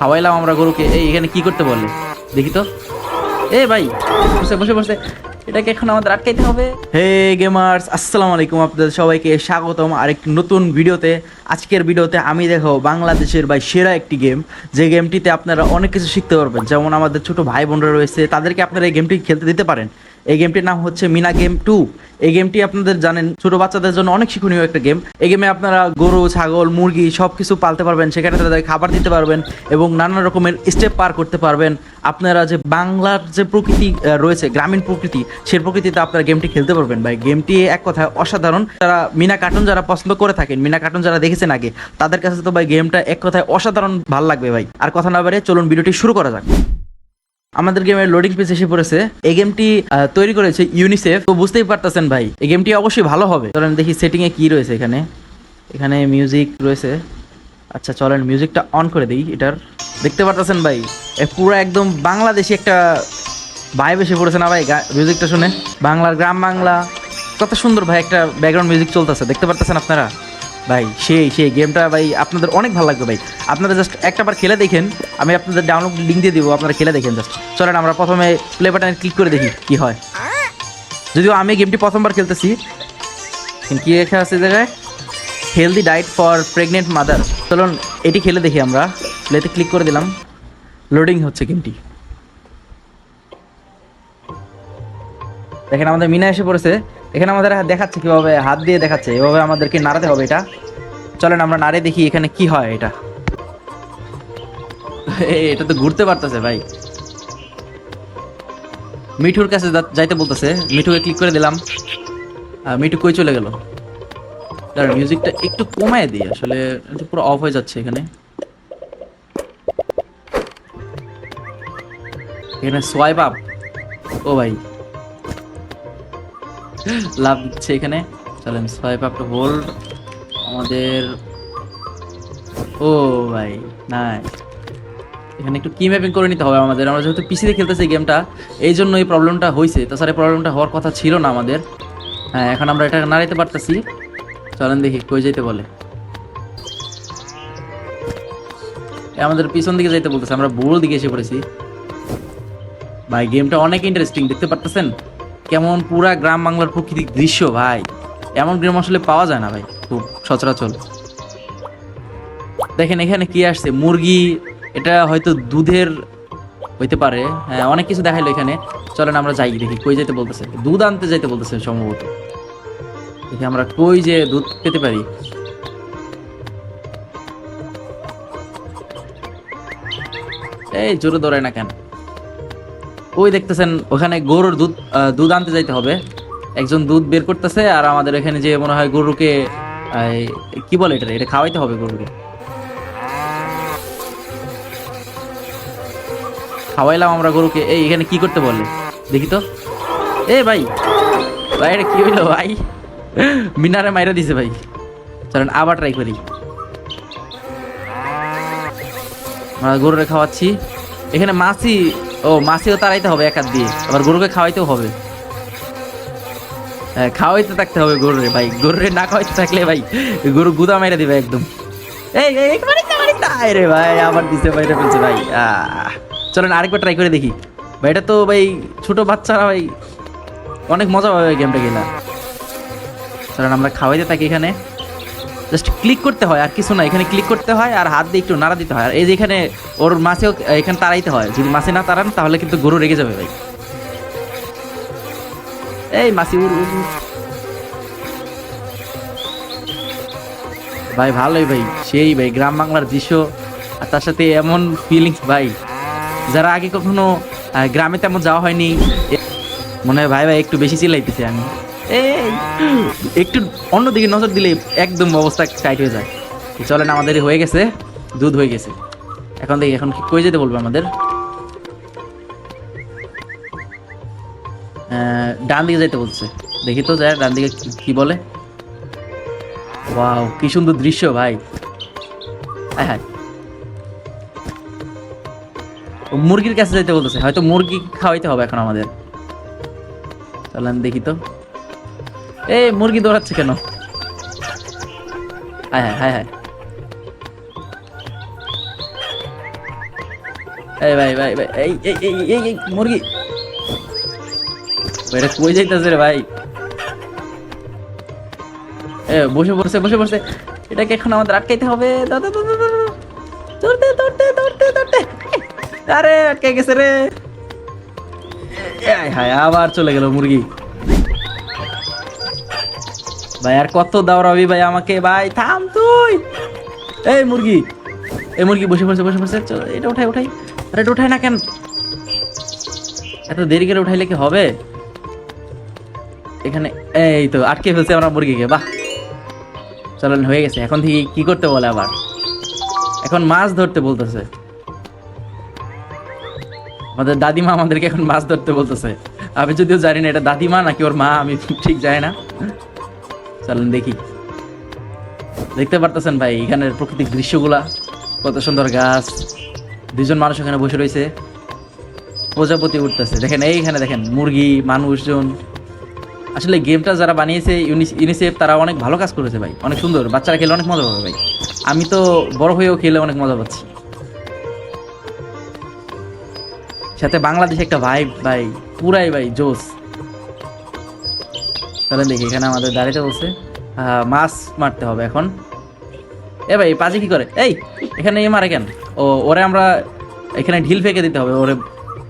খাওয়াইলাম আমরা গরুকে। এই, এখানে কি করতে বললে? দেখি তো। এ ভাই, বসে বসে বসে। এটাকে এখন আমাদের আটকাইতে হবে। হে গেমার্স আসসালামু আলাইকুম আপনাদের সবাইকে। স্বাগতম আরেকটি নতুন ভিডিওতে। আজকের ভিডিওতে আমি দেখো বাংলাদেশের ভাই সেরা একটি গেম যে গেমটিতে আপনারা অনেক কিছু শিখতে পারবেন। যেমন আমাদের ছোট ভাই বোনরা রয়েছে, তাদেরকে আপনারা এই গেমটি খেলতে দিতে পারেন। এই গেমটির নাম হচ্ছে মিনা গেম টু। এই গেমটি আপনাদের জানেন, ছোট বাচ্চাদের জন্য অনেক শিক্ষণীয় একটা গেম। এই গেমে আপনারা গরু, ছাগল, মুরগি সব কিছু পালতে পারবেন, সেখানে তাদের খাবার দিতে পারবেন এবং নানা রকমের স্টেপ পার করতে পারবেন। আপনারা যে বাংলার যে প্রকৃতি রয়েছে, গ্রামীণ প্রকৃতি সেই প্রকৃতিতে আপনারা গেমটি খেলতে পারবেন ভাই। গেমটি এক কথায় অসাধারণ। যারা মিনা কার্টুন যারা পছন্দ করে থাকেন, মিনা কার্টুন যারা দেখেছেন আগে, তাদের কাছে তো ভাই গেমটা এক কথায় অসাধারণ ভালো লাগবে ভাই। আর কথা না বাড়ে চলুন ভিডিওটি শুরু করা যাক। আমাদের গেমের লোডিং পেজ এসে পড়েছে। এই গেমটি তৈরি করেছে ইউনিসেফ তো বুঝতেই পারতেছেন ভাই, এই গেমটি অবশ্যই ভালো হবে। চলেন দেখি সেটিং এ কি রয়েছে এখানে। এখানে মিউজিক রয়েছে। আচ্ছা চলেন মিউজিকটা অন করে দিই এটার। দেখতে পারতেছেন ভাই পুরো একদম বাংলাদেশি একটা ভাইব এসে পড়েছে না ভাই মিউজিকটা শুনে? বাংলার গ্রাম বাংলা, কত সুন্দর ভাই একটা ব্যাকগ্রাউন্ড মিউজিক চলতেছে। দেখতে পারতেছেন আপনারা? ভাই, সেই সেই গেমটা ভাই আপনাদের অনেক ভালো লাগবে ভাই। আপনারা জাস্ট একটা বার খেলে দেখেন, আমি আপনাদের ডাউনলোড লিঙ্ক দিয়ে দিব, আপনারা খেলে দেখেন জাস্ট চলেন, আমরা প্রথমে প্লে বাটনে ক্লিক করে দেখি কি হয়। যদিও আমি গেমটি প্রথমবার খেলতেছি কি লেখা আছে জায়গায়? Healthy diet for pregnant mother চলুন, এটি খেলে দেখি আমরা। প্লেতে ক্লিক করে দিলাম। লোডিং হচ্ছে গেমটি দেখেন, আমাদের মিনা এসে পড়েছে। এখানে আমাদের দেখাচ্ছে কীভাবে হাত দিয়ে দেখাচ্ছে, এভাবে আমাদেরকে নাড়াতে হবে এটা। চলেন আমরা নাড়ে দেখি এখানে কি হয় এটা। এটা তো ঘুরতে পারতেছে ভাই। মিঠুর কাছে যাইতে বলতেছে, মিঠুকে ক্লিক করে দিলাম। আর মিঠু কই চলে গেল? দাঁড়ান মিউজিকটা একটু কমায় দিই, আসলে পুরো অফ হয়ে যাচ্ছে এখানে। এখানে সোয়াইপ আপ ও ভাই লাভ দিচ্ছে এখানে। চলেন সোয়াইপ আপ টু হোল্ড আমাদের ও ভাই নাই এখানে একটু কি ম্যাপিং করে নিতে হবে আমাদের। আমরা যেহেতু পিসিতে খেলতেছি গেমটা এই জন্য এই প্রবলেমটা হয়েছে তাছাড়া প্রবলেমটা হওয়ার কথা ছিল না আমাদের। হ্যাঁ এখন আমরা এটা নাড়াইতে পারতেছি। চলেন দেখি, কই যাইতে বলে। আমাদের পিছন দিকে যাইতে বলতেছে। আমরা বুড়ো দিকে এসে পড়েছি। ভাই গেমটা অনেক ইন্টারেস্টিং দেখতে পারতেছেন? কেমন পুরা গ্রাম বাংলার প্রকৃতিক দৃশ্য, ভাই। এমন গ্রাম আসলে পাওয়া যায় না, ভাই, খুব সচরাচর। দেখেন, এখানে কি আসছে? মুরগি, এটা হয়তো দুধের হইতে পারে। হ্যাঁ অনেক কিছু দেখাইলো এখানে। চলেন আমরা যাই, দেখি কই যেতে বলতেছে। দুধ আনতে যাইতে বলতেছে সম্ভবত। দেখি আমরা কই যে দুধ পেতে পারি। এই জোরে দৌড়ায় না কেন? ওই দেখতেছেন, ওখানে গরুর দুধ দুধ আনতে যাইতে হবে। একজন দুধ বের করতেছে আর আমাদের এখানে যে মনে হয় গরুকে কি বলে এটা এটা খাওয়াইতে হবে গরুকে। খাওয়াইলাম আমরা গরুকে। এই, এখানে কি করতে বললে? দেখি তো। এ ভাই ভাই, এটা কি হইল ভাই? মিনারে মাইরা দিছে ভাই। চলেন, আবার ট্রাই করি। আমরা গরুরে খাওয়াচ্ছি। এখানে মাছি ও মাছিও তাড়াইতে হবে এক হাত দিয়ে। আবার গরুকে খাওয়াইতেও হবে। হ্যাঁ, খাওয়াইতে থাকতে হবে গরুরে ভাই। গরুরে না খাওয়াইতে থাকলে ভাই গরু গুদা মেরে দিবে একদম। এই এই রে ভাই আবার দিছে বাইরে ফেলছে ভাই। চলেন আরেকবার ট্রাই করে দেখি। ভাই এটা তো ভাই ছোট বাচ্চারা ভাই অনেক মজা পাবে গেমটা খেলা। চলেন আমরা খাওয়াইতে থাকি এখানে। জাস্ট ক্লিক করতে হয়, আর কিছু না, এখানে ক্লিক করতে হয়, আর হাত দিয়ে একটু নাড়া দিতে হয়। আর এই যে এখানে ওর মাছেও এখানে তাড়াইতে হয়, যদি মাছে না তাড়ান, তাহলে কিন্তু গরু রেগে যাবে ভাই। এই মাছি। ভাই, ভালোই ভাই, সেই ভাই, গ্রাম বাংলার দৃশ্য, আর তার সাথে এমন ফিলিংস ভাই। যারা আগে কখনো গ্রামে তেমন যাওয়া হয়নি মনে হয় ভাই ভাই, একটু বেশি চিল্লাইতেছি আমি। একটু অন্যদিকে নজর দিলে একদম অবস্থা টাইট হয়ে যায়। চলেন, আমাদের হয়ে গেছে, দুধ হয়ে গেছে। এখন দেখি, এখন কি কই যেতে বলবে আমাদের? ডান দিকে যাইতে বলছে। দেখি তো যায় ডান দিকে কি- বলে? ওয়াও, কি সুন্দর দৃশ্য, ভাই। হ্যাঁ হ্যাঁ। মুরগির কাছে যাইতে বলতেছে, হয়তো মুরগি খাওয়াইতে হবে এখন আমাদের। চলেন, দেখি তো। এই, মুরগি দৌড়াচ্ছে কেন? হ্যাঁ হ্যাঁ হ্যাঁ হ্যাঁ। এই ভাই ভাই ভাই, এই এই এই এই মুরগি। এটা কই রে ভাই? এ, বসে বসে এটাকে এখন আমাদের আটকাইতে হবে। দাদা দাদা দাদা ধরতে ধরতে আরে, আটকে গেছে রে। হায়, আবার চলে গেল মুরগি। ভাই, আর কত দাওড়াবি ভাই আমাকে? ভাই, থাম তুই। এই মুরগি এই মুরগি বসে পড়ছে বসে পড়ছে। চল, এটা উঠাই উঠাই। আরে, এটা উঠাই না কেন? এত দেরি করে উঠাইলে কি হবে? এখানে, এই তো, আটকে ফেলছে আমরা মুরগিকে, বাহ। চলেন হয়ে গেছে। এখন থেকে কি করতে বলে আবার? এখন মাছ ধরতে বলতেছে। আমাদের দাদিমা আমাদেরকে এখন মাছ ধরতে বলতেছে। আমি যদিও জানি না এটা দাদিমা নাকি ওর মা, আমি ঠিক জানি না। চলেন দেখি। দেখতে পারতেছেন ভাই, এখানের প্রাকৃতিক দৃশ্যগুলা। কত সুন্দর গাছ। দুজন মানুষ এখানে বসে রয়েছে। প্রজাপতি উঠতেছে। দেখেন, এইখানে দেখেন, মুরগি, মানুষজন। আসলে গেমটা যারা বানিয়েছে ইউনিসেফ, তারা অনেক ভালো কাজ করেছে ভাই। অনেক সুন্দর। বাচ্চারা খেলে অনেক মজা পাবে ভাই। আমি তো বড় হয়েও খেলে অনেক মজা পাচ্ছি। সাথে বাংলাদেশে একটা ভাই ভাই, পুরাই ভাই জোস চলেন দেখি, এখানে আমাদের দাঁড়িয়ে বলছে মাছ মারতে হবে এখন। এ ভাই, পাজি কি করে? এই, এখানে এ মারে কেন? ও, ওরে আমরা এখানে ঢিল ফেঁকে দিতে হবে, ওরে,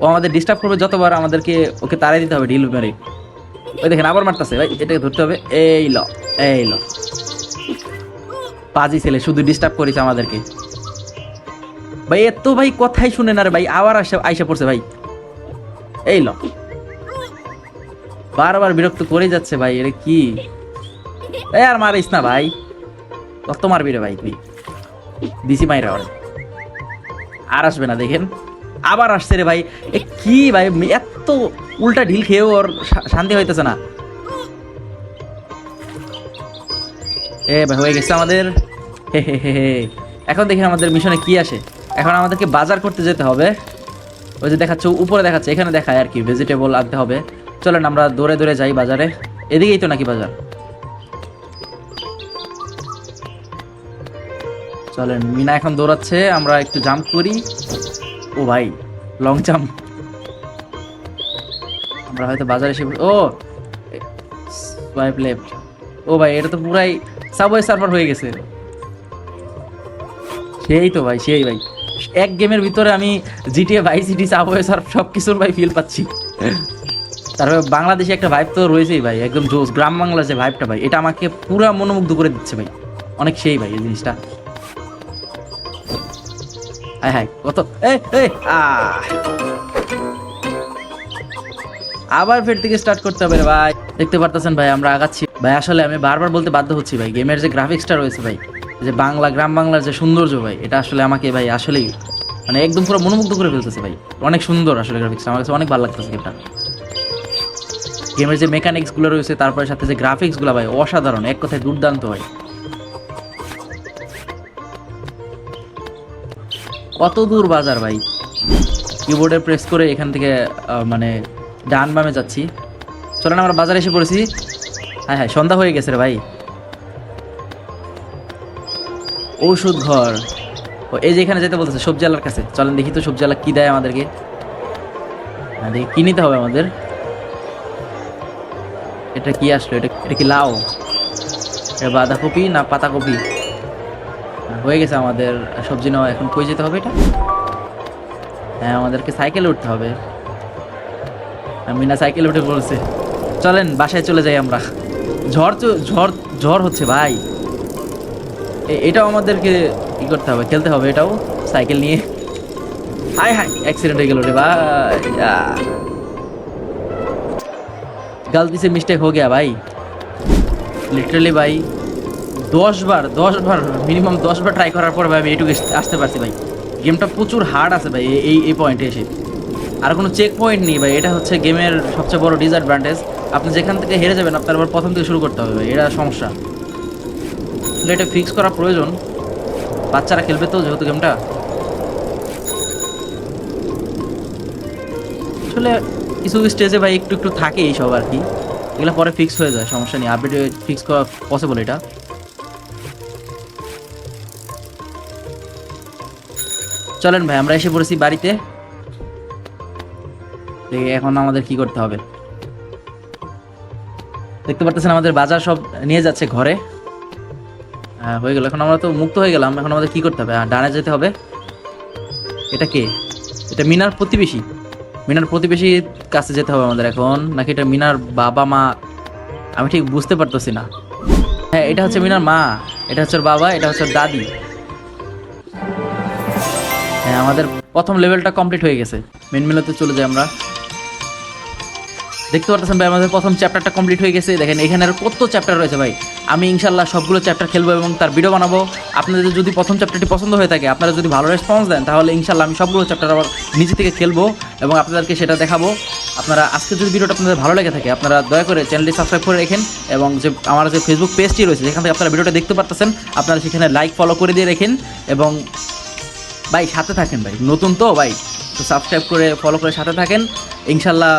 ও আমাদের ডিস্টার্ব করবে যতবার আমাদেরকে ওকে তাড়াই দিতে হবে ঢিল মেরে। ওই দেখেন, আবার মারতেছে, ভাই, এটাকে ধরতে হবে। এই ল এই ল। পাজি ছেলে, শুধু ডিস্টার্ব করিস আমাদেরকে। ভাই, এত ভাই কথাই শুনে না রে ভাই, আবার আসে, আইসা পড়ছে ভাই। এই ল। বারবার বিরক্ত করে যাচ্ছে ভাই, এটা কি? এই আর মারিস না ভাই। কত মারবি রে ভাই তুই? দিছি মাইরা ওরে। আর আসবে না, দেখেন। আবার আসছে রে ভাই। এ কি ভাই এত উল্টা ঢিল খেয়েও ওর শান্তি হইতেছে না। এ ভাই, হয়ে গেছে আমাদের। হে হে হে। এখন দেখি আমাদের মিশনে কি আসে। এখন আমাদেরকে বাজার করতে যেতে হবে। ওই যে দেখাচ্ছে, উপরে দেখাচ্ছে, এখানে দেখায় আর কি ভেজিটেবল আনতে হবে। চলেন, আমরা দৌড়ে দৌড়ে যাই বাজারে। এদিকেই তো নাকি বাজার? চলেন, মিনা এখন দৌড়াচ্ছে, আমরা একটু জাম্প করি। ও ভাই লং জাম্প আমরা হয়তো বাজারে এসে ও সোয়াইপ লেফট ও ভাই, এটা তো পুরাই সাবওয়ে সার্ভার হয়ে গেছে। সেই তো ভাই, সেই ভাই। এক গেমের ভিতরে আমি জিটিএ ভাই সিটি সাবওয়ে সার্ভ সব কিছুর ভাই ফিল পাচ্ছি। তারপরে বাংলাদেশে একটা ভাইব তো রয়েছেই ভাই, একদম জোস গ্রাম বাংলা যে ভাইবটা ভাই, এটা আমাকে পুরা মনোমুগ্ধ করে দিচ্ছে ভাই। অনেক সেই ভাই এই জিনিসটা। হায় হায়, কত? এই এই আবার ফের থেকে স্টার্ট করতে হবে ভাই। দেখতে পারতেছেন ভাই, আমরা আগাচ্ছি। ভাই, আসলে আমি বারবার বলতে বাধ্য হচ্ছি ভাই গেমের যে গ্রাফিক্সটা রয়েছে ভাই যে বাংলা, গ্রাম বাংলার যে সৌন্দর্য ভাই, এটা আসলে আমাকে ভাই আসলেই মানে একদম পুরো মনোমুগ্ধ করে ফেলতেছে ভাই। অনেক সুন্দর আসলে গ্রাফিক্স আমার কাছে অনেক ভালো লাগতেছে গেমটা গেমের যে মেকানিক্সগুলো রয়েছে, তারপরে সাথে যে গ্রাফিক্সগুলো ভাই, অসাধারণ, এক কথায় দুর্দান্ত ভাই। কত দূর বাজার ভাই? কিবোর্ডে প্রেস করে এখান থেকে মানে ডান বামে যাচ্ছি। চলেন আমরা বাজারে এসে পড়েছি। হ্যাঁ হ্যাঁ সন্ধ্যা হয়ে গেছে রে ভাই। ঔষধ ঘর। ও, এই যে এখানে যেতে বলতেছে সবজি আলার কাছে। চলেন দেখি তো সবজি আলা কি দেয় আমাদেরকে। হ্যাঁ দেখি কি নিতে হবে আমাদের। এটা কি আসলো? এটা এটা কি লাউ? এটা বাঁধাকপি না পাতাকপি? হ্যাঁ, গেছে আমাদের সবজি নেওয়া। এখন কই যেতে হবে এটা? হ্যাঁ আমাদেরকে সাইকেলে উঠতে হবে। হ্যাঁ, মিনা সাইকেলে উঠে পড়ছে চলেন বাসায় চলে যাই আমরা। ঝড় তো ঝড় ঝড় হচ্ছে ভাই। এটাও আমাদেরকে ই করতে হবে খেলতে হবে এটাও সাইকেল নিয়ে। হাই হাই অ্যাক্সিডেন্ট হয়ে গেল রে ভাই। गलती से मिस्टेक हो गया भाई লিটারালি ভাই দশ বার দশ বার মিনিমাম দশ বার ট্রাই করার পর ভাই আমি এইটুকু এস- আসতে পারছি ভাই গেমটা প্রচুর হার্ড আছে ভাই এই- এই এই পয়েন্টে এসে আর কোনো চেক পয়েন্ট নেই ভাই এটা হচ্ছে গেমের সবচেয়ে বড় ডিসঅ্যাডভান্টেজ আপনি যেখান থেকে হেরে যাবেন আপনার আবার প্রথম থেকে শুরু করতে হবে ভাই এটা সমস্যা আসলে এটা ফিক্স করা প্রয়োজন বাচ্চারা খেলবে তো যেহেতু গেমটা আসলে কিছু স্টেজে ভাই একটু একটু থাকে এই সব আর কি। এগুলো পরে ফিক্স হয়ে যায়, সমস্যা নেই। আপডেট ফিক্স করা পসিবল এটা। চলেন ভাই, আমরা এসে পড়েছি বাড়িতে। এখন আমাদের কি করতে হবে। দেখতে পারতেছেন আমাদের বাজার সব নিয়ে যাচ্ছে ঘরে। হ্যাঁ গেল। এখন আমরা তো মুক্ত হয়ে গেলাম। এখন আমাদের কি করতে হবে? ডানে যেতে হবে। এটা কে? এটা মিনার প্রতিবেশী। মিনার প্রতিবেশীর কাছে যেতে হবে আমাদের এখন। নাকি এটা মিনার বাবা, মা? আমি ঠিক বুঝতে পারতেছি না। হ্যাঁ এটা হচ্ছে মিনার মা। এটা হচ্ছে বাবা, এটা হচ্ছে দাদি। হ্যাঁ আমাদের প্রথম লেভেলটা কমপ্লিট হয়ে গেছে। মেন মেলাতে চলে যাই আমরা। দেখতে পারতেছেন ভাই, আমাদের প্রথম চ্যাপ্টারটা কমপ্লিট হয়ে গেছে। দেখেন, এখানে আর কত চ্যাপ্টার রয়েছে ভাই। আমি ইনশাল্লাহ সবগুলো চ্যাপ্টার খেলব এবং তার ভিডিও বানাবো। আপনাদের যদি প্রথম চ্যাপ্টারটি পছন্দ হয়ে থাকে, আপনারা যদি ভালো রেসপন্স দেন, তাহলে ইনশাল্লাহ আমি সবগুলো চ্যাপ্টার আবার নিজে থেকে খেলব এবং আপনাদেরকে সেটা দেখাবো। আপনারা আজকে যদি ভিডিওটা আপনাদের ভালো লেগে থাকে, আপনারা দয়া করে চ্যানেলটি সাবস্ক্রাইব করে রেখেন এবং যে আমার যে ফেসবুক পেজটি রয়েছে, যেখান থেকে আপনারা ভিডিওটা দেখতে পারতেছেন, আপনারা সেখানে লাইক ফলো করে দিয়ে রেখেন এবং ভাই, সাথে থাকেন ভাই। নতুন তো ভাই, তো সাবস্ক্রাইব করে ফলো করে সাথে থাকেন। ইনশাল্লাহ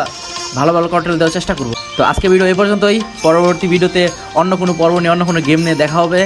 ভালো ভালো কন্টেন্ট দেওয়ার চেষ্টা করব। তো আজকে ভিডিও এই পর্যন্তই। পরবর্তী ভিডিওতে অন্য কোনো পর্ব নিয়ে, অন্য কোনো গেম নিয়ে দেখা হবে।